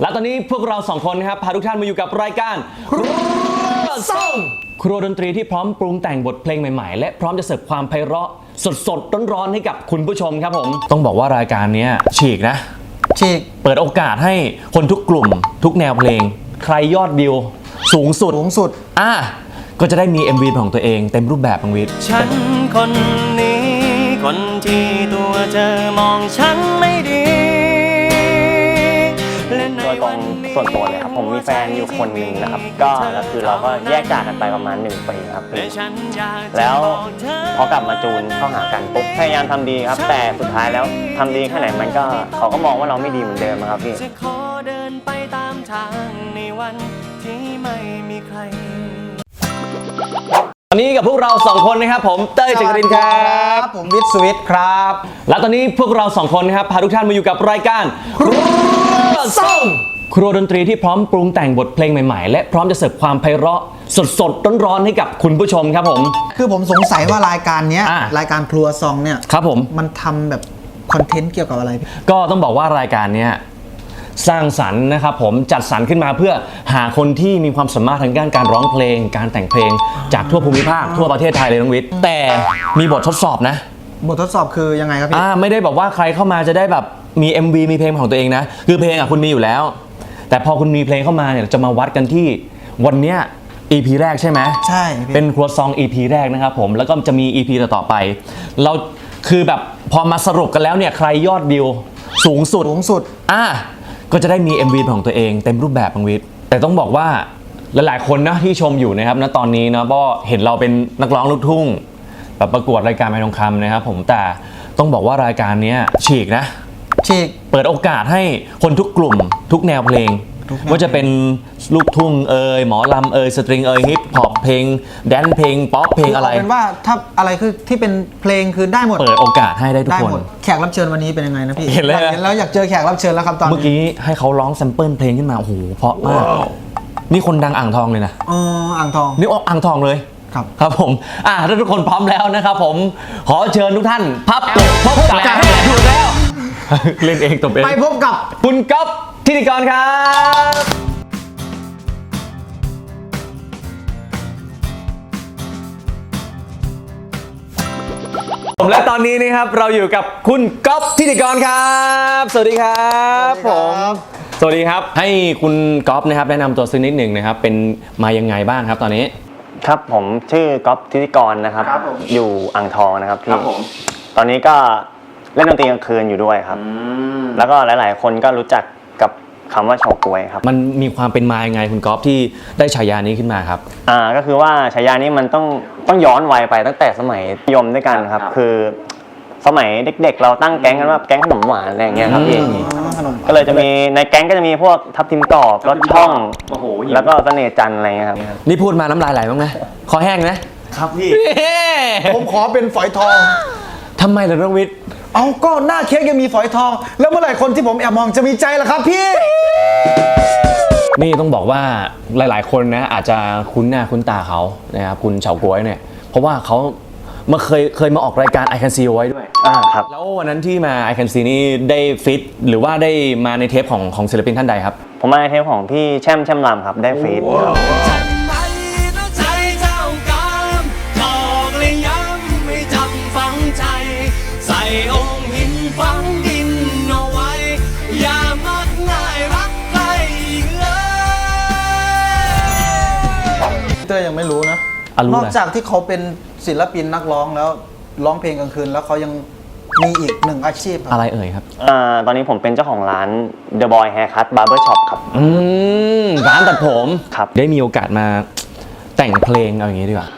และตอนนี้พวกเราสองคนนะครับพาทุกท่านมาอยู่กับรายการครัวซ่องครัวดนตรีที่พร้อมปรุงแต่งบทเพลงใหม่ๆ และพร้อมจะเสิร์ฟความไพเราะสดๆร้อนๆให้กับคุณผู้ชมครับผม ต้องบอกว่ารายการเนี้ยฉีกนะ ฉีกเปิดโอกาสให้คนทุกกลุ่ม ทุกแนวเพลง ใครยอดวิว สูงสุดสูงสุด อะก็จะได้มี MV ของตัวเองเต็มรูปแบบบังวิทย์ฉันคนนี้ คนที่ตัวเธอมองฉันไม่ดี ส่วนตัวเลยครับผมมีแฟนอยู่คนหนึ่งนะครับ ก็ก็คือเราก็แยกจากกันไปประมาณ1ปีครับพี่และฉันอยากจะแล้วบอกเธอพอกลับมาจูนเข้าหากันปุ๊บพยายามทำดีครับ แต่สุดท้ายแล้วทำดีแค่ไหนมันก็เขาก็มองว่าเราไม่ดีเหมือนเดิมอะครับพี่จะขอเดินไปตามทางในวันที่ไม่มีใครตอนนี้กับพวกเราสองคนนะครับผมเต้ยจักรินครับผมวิทย์สวิตครับ และตอนนี้พวกเราสองคนนะครับพาทุกท่านมาอยู่กับรายการครัวซ่อง ครัวดนตรีที่พร้อมปรุงแต่งบทเพลงใหม่ๆ และพร้อมจะเสิร์ฟความไพเราะสดๆร้อนๆให้กับคุณผู้ชมครับผม คือผมสงสัยว่ารายการเนี้ยอะ รายการครัวซองเนี่ยครับผม มันทำแบบคอนเทนต์เกี่ยวกับอะไรพี่ ก็ต้องบอกว่ารายการเนี้ยสร้างสรรค์นะครับผมจัดสรรขึ้นมาเพื่อหาคนที่มีความสามารถทางด้านการร้องเพลง การแต่งเพลง จากทั่วภูมิภาคทั่วประเทศไทยเลยน้องวิทย์แต่มีบททดสอบนะ บททดสอบคือยังไงครับพี่ อ่าไม่ได้บอกว่าใครเข้ามาจะได้แบบมี MV มีเพลงของตัวเองนะ คือเพลงอะคุณมีอยู่แล้ว แต่พอคุณมีเพลงเข้ามาเนี่ยจะมาวัดกันที่วันเนี้ย EP แรกใช่ไหม ใช่พี่ เป็นครัวซอง EP แรกนะครับผมแล้วก็จะมี EP ต่อๆไป เราคือแบบพอมาสรุปกันแล้วเนี่ยใครยอดวิวสูงสุดสูงสุด อะก็จะได้มี MV ของตัวเองเต็มรูปแบบบางวิทย์แต่ต้องบอกว่าหลายๆคนนะที่ชมอยู่นะครับณตอนนี้นะก็เห็นเราเป็นนักร้องลูกทุ่งแบบประกวดรายการไม้ทองคำนะครับผมแต่ต้องบอกว่ารายการเนี้ยฉีกนะ ฉีกเปิดโอกาสให้คนทุกกลุ่ม ทุกแนวเพลงทุกแนวว่าจะเป็นลูกทุ่งเอ่ยหมอลำเอ่ยสตริงเอ่ยฮิปฮอปเพลง แดนซ์เพลง ป๊อปเพลงคือะไรเาเป็นว่าถ้าอะไรคือที่เป็นเพลงคือได้หมด เปิดโอกาสให้ได้ทุกได้คน หมด แขกรับเชิญวันนี้เป็นยังไงนะพี่เห็นเลยอยากเห็นแล้วอยากเจอแขกรับเชิญแล้วครับตอนเมื่อนี้กี้ให้เขาร้องแซมเปิลเพลงขึ้นมาโอ้โหเพราะมากนี่คนดังอ่างทองเลยนะอ๋ออ่างทองนี่ออกอ่างทองเลย ครับ ครับผม อ่าถ้าทุกคนพร้อมแล้วนะครับผม ขอเชิญทุกท่าน พับตบพบกับจัดถูกแล้ว เล่นเองตบเองไปพบกับคุณก๊อฟทิติกรครับ ผมและตอนนี้นะครับเราอยู่กับคุณก๊อฟทิติกรครับ สวัสดีครับผมสวัสดีครับ ให้คุณก๊อฟนะครับแนะนำตัวสักนิดหนึ่งนะครับ เป็นมายังไงบ้างครับตอนนี้ ครับผมชื่อก๊อฟทิติกรนะครับ ครับผมอยู่อ่างทองนะครับพี่ตอนนี้ก็ เล่นดนตรีกลางคืนอยู่ด้วยครับ แล้วก็หลาย ๆ คนก็รู้จักกับคำว่าโชกวยครับมันมีความเป็นมายังไงคุณก๊อฟที่ได้ฉายานี้ขึ้นมาครับ อ่าก็คือว่าฉายานี้มันต้องต้องย้อนวัยไปตั้งแต่สมัยมัธยมด้วยกันครับ คือ สมัยเด็ก ๆ เราตั้งแก๊งกันว่าแก๊งขนมหวานอะไรอย่างเงี้ยครับพี่อืมอ๋อขนมก็เลยจะมีในแก๊งก็จะมีพวกทับทิมกรอบรสช่องแล้วก็เสน่ห์จันทร์อะไรเงี้ยครับนี่พูดมาน้ำลายไหลบ้างไหมคอแห้งนะครับพี่ผมขอเป็นฝอยทองทำไมล่ะน้องวิทย์ เอาก็หน้าเค้กยังมีฝอยทอง แล้วเมื่อไหร่คนที่ผมแอบมองจะมีใจล่ะครับพี่ นี่ต้องบอกว่าหลาย ๆ คนนะอาจจะคุ้นหน้าคุ้นตาเขานะครับคุณเฉาก๊วยเนี่ย เพราะว่าเขามาเคยเคยมาออกรายการ I Can See เอาไว้ด้วย อ่าครับ แล้ววันนั้นที่มา I Can See นี่ได้ฟิตหรือว่าได้มาในเทปของของศิลปินท่านใดครับ ผมมาในเทปของพี่แช่มแช่มรำครับได้ฟีดครับ เต้ยยังไม่รู้นะ อะรู้นอกอะไร จากที่เขาเป็นศิลปินนักร้องแล้วร้องเพลงกลางคืน แล้วเขายังมีอีกหนึ่งอาชีพคอะรับไรเอ่ยครับ อ่าตอนนี้ผมเป็นเจ้าของร้าน The Boy Haircut Barber Shop ครับ อืมร้านตัดผมครับ ได้มีโอกาสมาแต่งเพลงเอาอย่างนี้ดีกว่า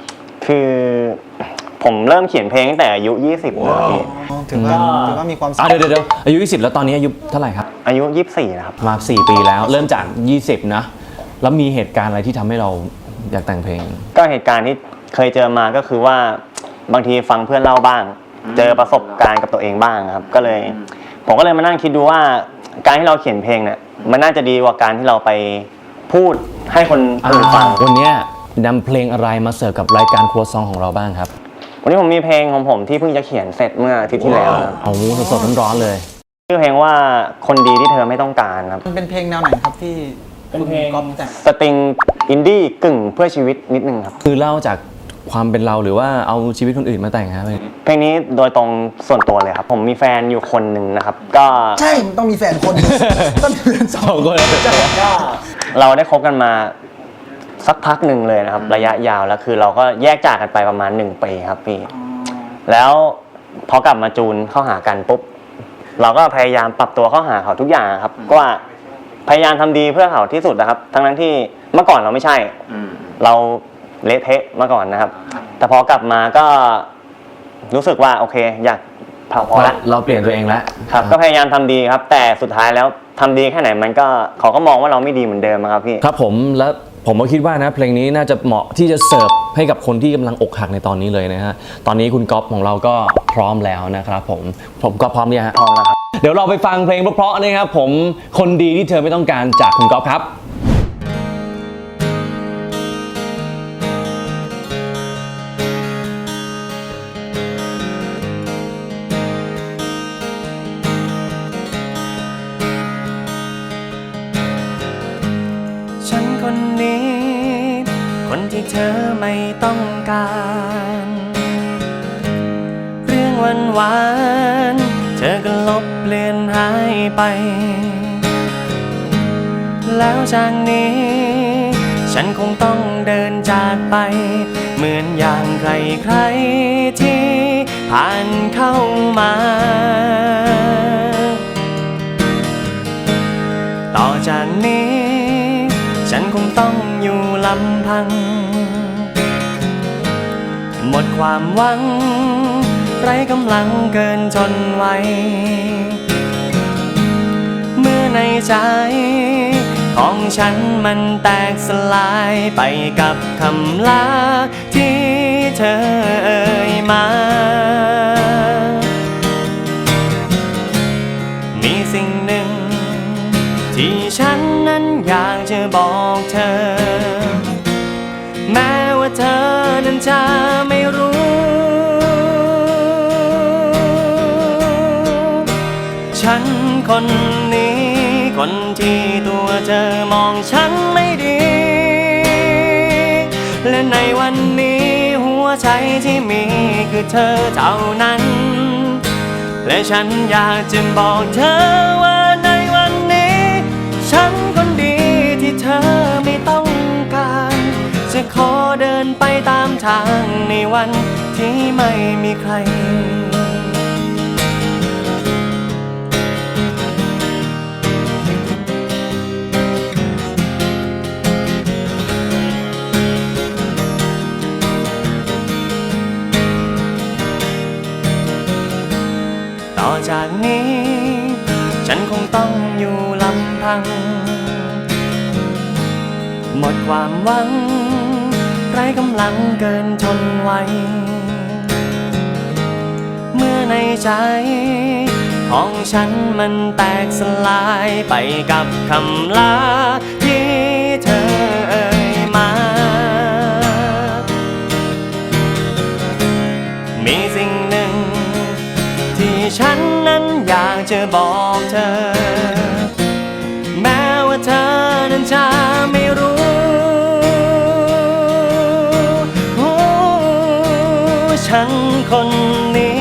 คือผมเริ่มเขียนเพลงตั้งแต่อายุ 20เลยครับพี่อ๋อถือว่าถือว่ามีความอะเดี๋ยวเดี๋ยวเดี๋ยวอายุ 20 แล้วตอนนี้อายุเท่าไหร่ครับ อายุ 24 นะครับ มา 4 ปีแล้ว เริ่มจาก 20 นะ แล้วมีเหตุการณ์อะไรที่ทำให้เรา อยากแต่งเพลง ก็เหตุการณ์ที่เคยเจอมาก็คือว่าบางทีฟังเพื่อนเล่าบ้าง เจอประสบการณ์กับตัวเองบ้างครับ ก็เลย ผมก็เลยมานั่งคิดดูว่าการที่เราเขียนเพลงเนี่ยมันน่าจะดีกว่าการที่เราไปพูดให้คนอื่นฟังวันเนี้ยนำเพลงอะไรมาเสิร์ฟกับรายการครัวซองของเราบ้างครับ วันนี้ผมมีเพลงของผมที่เพิ่งจะเขียนเสร็จเมื่ออาทิตย์ที่แล้วนะครับเอาสดๆร้อนๆเลยชื่อเพลงว่าคนดีที่เธอไม่ต้องการครับ มันเป็นเพลงแนวไหนครับที่ เป็นคุณเพลงก๊อฟแต่งสตริงอินดี้กึ่งเพื่อชีวิตนิดนึงครับ คือเล่าจากความเป็นเราหรือว่าเอาชีวิตคนอื่นมาแต่งครับเพลงนี้โดยตรงส่วนตัวเลยครับ ผมมีแฟนอยู่คนหนึ่งนะครับ ก็ใช่มันต้องมีแฟนคนหนึ่งต้องมีแฟนสสอองงคนก็เราได้คบกันมาสักพักหนึ่งเลยนะครับ ระยะยาวแล้วคือเราก็แยกจากกันไปประมาณหนึ่งปีครับพี่แล้วพอกลับมาจูนเข้าหากันปุ๊บเราก็พยายามปรับตัวเข้าหาเขาทุกอย่างครับก็ว่า พยายามทำดีเพื่อเขาที่สุดนะครับ ทั้งนั้นที่เมื่อก่อนเราไม่ใช่เราเละเทะมาก่อนนะครับ แต่พอกลับมาก็รู้สึกว่าโอเค อยากพอพอละ เราเปลี่ยนตัวเองแล้วครับก็พยายามทำดีครับ แต่สุดท้ายแล้วทำดีแค่ไหนมันก็เขาก็มองว่าเราไม่ดีเหมือนเดิมอะครับพี่ ครับผมแล้วผมก็คิดว่านะ เพลงนี้น่าจะเหมาะที่จะเสิร์ฟให้กับคนที่กำลังอกหักในตอนนี้เลยนะฮะ ตอนนี้คุณก๊อฟของเราก็พร้อมแล้วนะครับผมผมก็พร้อมเนี่ยฮะ พร้อมแล้วครับ เดี๋ยวเราไปฟังเพลงเพราะๆนะครับผมคนดีที่เธอไม่ต้องการจากคุณก๊อฟครับฉันคนนี้คนที่เธอไม่ต้องการ เรื่องวันวาน ลบเลือนหายไป แล้วจากนี้ ฉันคงต้องเดินจากไป เหมือนอย่างใครใครๆที่ผ่านเข้ามา ต่อจากนี้ ฉันคงต้องอยู่ลำพัง หมดความหวัง ไร้กำลังเกินทนไหวเมื่อในใจ ของฉันมันแตกสลายไปกับคำลาที่เธอ คนนี้ คนที่ตัวเธอมองฉันไม่ดี และในวันนี้หัวใจที่มีคือเธอเท่านั้น และฉันอยากจะบอกเธอว่าในวันนี้ ฉันคนดีที่เธอไม่ต้องการ จะขอเดินไปตามทางในวันที่ไม่มีใคร อจากนี้ ฉันคงต้องอยู่ลำพัง หมดความหวังไร้กำลังเกินทนไหวเมื่อในใจของฉันมันแตกสลายไปกับคำลา จะบอกเธอ แม้ว่าเธอนั้นจะไม่รู้โอ้ฉันคนนี้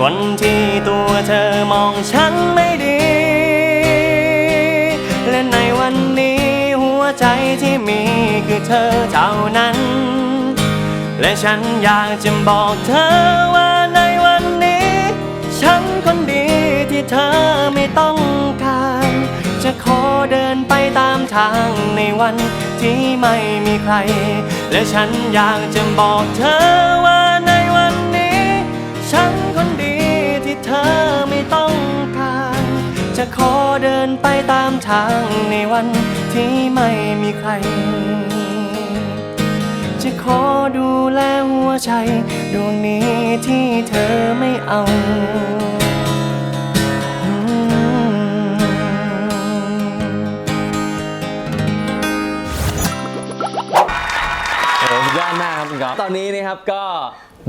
คนที่ตัวเธอมองฉันไม่ดี และในวันนี้หัวใจที่มีคือเธอเท่านั้น และฉันอยากจะบอกเธอว่า ทางในวันที่ไม่มีใคร และฉันอยากจะบอกเธอว่าในวันนี้ ฉันคนดีที่เธอไม่ต้องการจะขอเดินไปตามทางในวันที่ไม่มีใคร จะขอดูแลหัวใจ ดวงนี้ที่เธอไม่เอา ครับคุณก๊อฟตอนนี้นะครับก็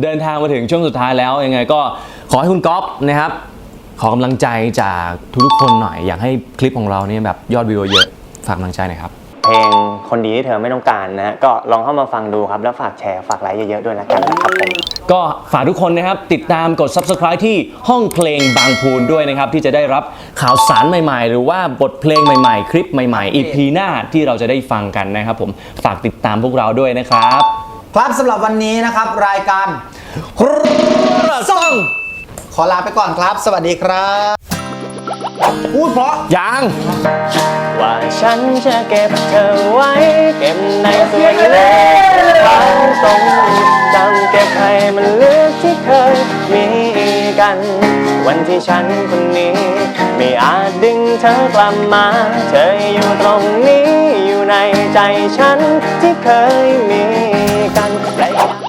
เดินทางมาถึงช่วงสุดท้ายแล้วยังไงก็ขอให้คุณก๊อฟนะครับ ขอกำลังใจจากทุกๆคนหน่อย อยากให้คลิปของเราเนี่ยแบบยอดวิวเยอะฝากกำลังใจหน่อยครับเพลงคนดีที่เธอไม่ต้องการนะฮะก็ลองเข้ามาฟังดูครับ แล้วฝากแชร์ฝากไลค์เยอะๆด้วยละกันนะครับผมก็ฝากทุกคนนะครับ ติดตามกด subscribe ที่ห้องเพลงบางพูนด้วยนะครับ ที่จะได้รับข่าวสารใหม่ๆ หรือว่าบทเพลงใหม่ๆ คลิปใหม่ๆ EP หน้าที่เราจะได้ฟังกันนะครับผมฝากติดตามพวกเราด้วยนะครับ ครับสำหรับวันนี้นะครับรายการซ่องขอลาไปก่อนครับ สวัสดีครับพูดเพราะยังว่าฉันจะเก็บเธอไว้ เก็บในส่วนเล็กความทรง กัน วันที่ฉันคนนี้ ไม่อาจดึงเธอกลับมา เธออยู่ตรงนี้อยู่ในใจฉันที่เคยมีกันแล